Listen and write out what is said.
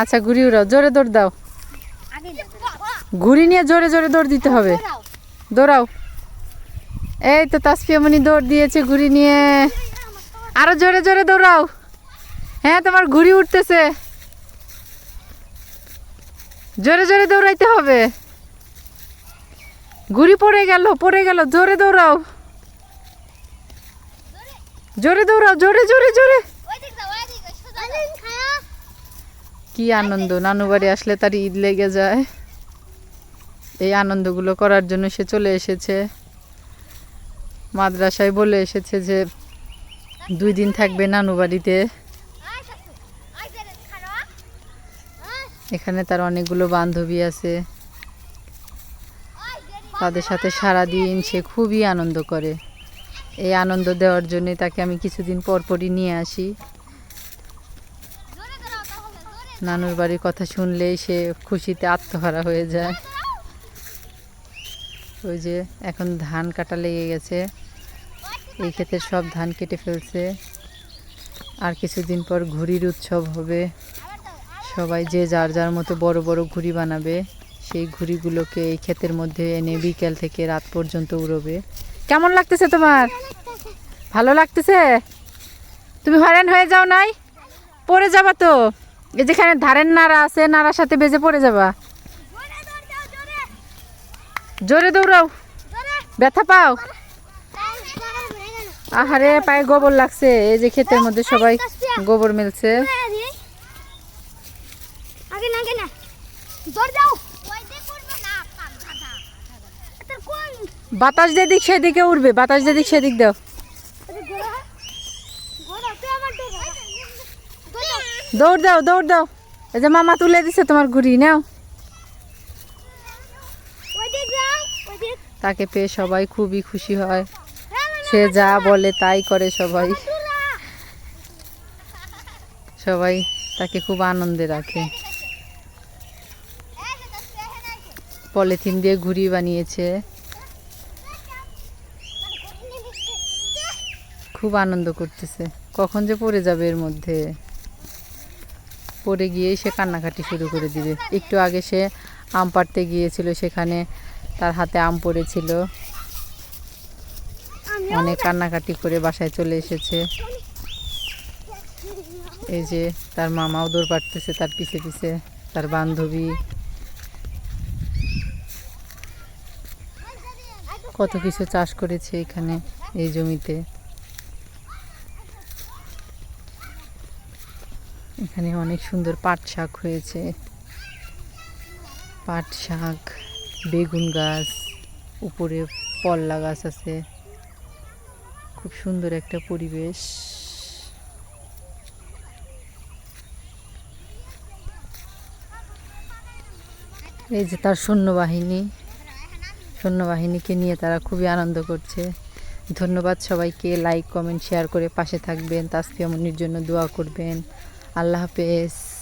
আচ্ছা ঘুরি উড়াও। জোরে দৌড় দাও। ঘুরি নিয়ে জোরে জোরে দৌড় দিতে হবে। দৌড়াও। এই তো তাসপিয়ামণি দৌড় দিয়েছে ঘুরি নিয়ে। আরও জোরে জোরে দৌড়াও। হ্যাঁ তোমার ঘুড়ি উঠতেছে। জোরে জোরে দৌড়াইতে হবে। ঘুড়ি পড়ে গেল পড়ে গেল। জোরে দৌড়াও। জোরে দৌড়াও, জোরে জোরে জোরে ওই দিক দাও ওই দিক সোজা খায়া কি আনন্দ? নানু বাড়ি আসলে তার ঈদ লেগে যায়। এই আনন্দগুলো করার জন্য সে চলে এসেছে। মাদ্রাসায় বলে এসেছে যে, দুই দিন থাকবে নানু বাড়িতে। এখানে তার অনেকগুলো বান্ধবী আছে। তাদের সাথে সারা দিন সে খুবই আনন্দ করে। এই আনন্দ দেওয়ার জন্য তাকে আমি কিছুদিন পরপরই নিয়ে আসি জোরে দাও তাহলে জোরে নানুর বাড়ির কথা শুনলেই সে খুশিতে আত্মহারা হয়ে যায়। ওই যে এখন ধান কাটা লেগে গেছে। এই ক্ষেতের সব ধান কেটে ফেলছে। আর কিছুদিন পর ঘুড়ির উৎসব হবে। সবাই যে যার যার মতো বড় বড় ঘুড়ি বানাবে, সেই ঘুড়িগুলোকে এই ক্ষেতের মধ্যে এনে বিকেল থেকে রাত পর্যন্ত উড়বে। কেমন লাগতেছে তোমার? ভালো লাগতেছে? তুমি হয়রান হয়ে যাও নাই? পড়ে যাবা তো? এই যেখানে ধারের নাড়া আছে নাড়ার সাথে বেজে পড়ে যাবা। জোরে দৌড়াও। ব্যথা পাও? আহারে পায়ে গোবর লাগছে। এই যে ক্ষেতের মধ্যে সবাই গোবর মেলছে। বাতাস যেদিক সেদিকে উঠবে বাতাস যেদিক সেদিক দাও ওই গোড়া গোড়া তুই আমার দৌড় দাও দৌড় দাও। এই যে মামা তুলে দিছে তোমার ঘুড়ি, নাও। তাকে পেয়ে সবাই খুবই খুশি হয়। সে যা বলে তাই করে সবাই। সবাই তাকে খুব আনন্দে রাখে। পলিথিন দিয়ে ঘুড়ি বানিয়েছে। খুব আনন্দ করতেছে। কখন যে পড়ে যাবে এর মধ্যে? পড়ে গিয়েই সে কান্নাকাটি শুরু করে দিবে। একটু আগে সে আম পাড়তে গিয়েছিল, সেখানে তার হাতে আম পড়েছিল। অনেক কান্নাকাটি করে বাসায় চলে এসেছে। এই যে তার মামাও দৌড় পাড়তেছে তার পিছে পিছে, তার বান্ধবী। কত কিছু চাষ করেছে এখানে, এই জমিতে। এখানে অনেক সুন্দর পাট শাক হয়েছে। পাট শাক, বেগুন গাছ, উপরে পল্লা গাছ আছে। খুব সুন্দর একটা পরিবেশ। এই যে তার সৈন্যবাহিনী, সৈন্যবাহিনীকে নিয়ে তারা খুবই আনন্দ করছে। ধন্যবাদ সবাইকে, লাইক, কমেন্ট, শেয়ার করে পাশে থাকবেন। তাসফিয়া মনির জন্য দোয়া করবেন। আল্লাহ হাফেজ।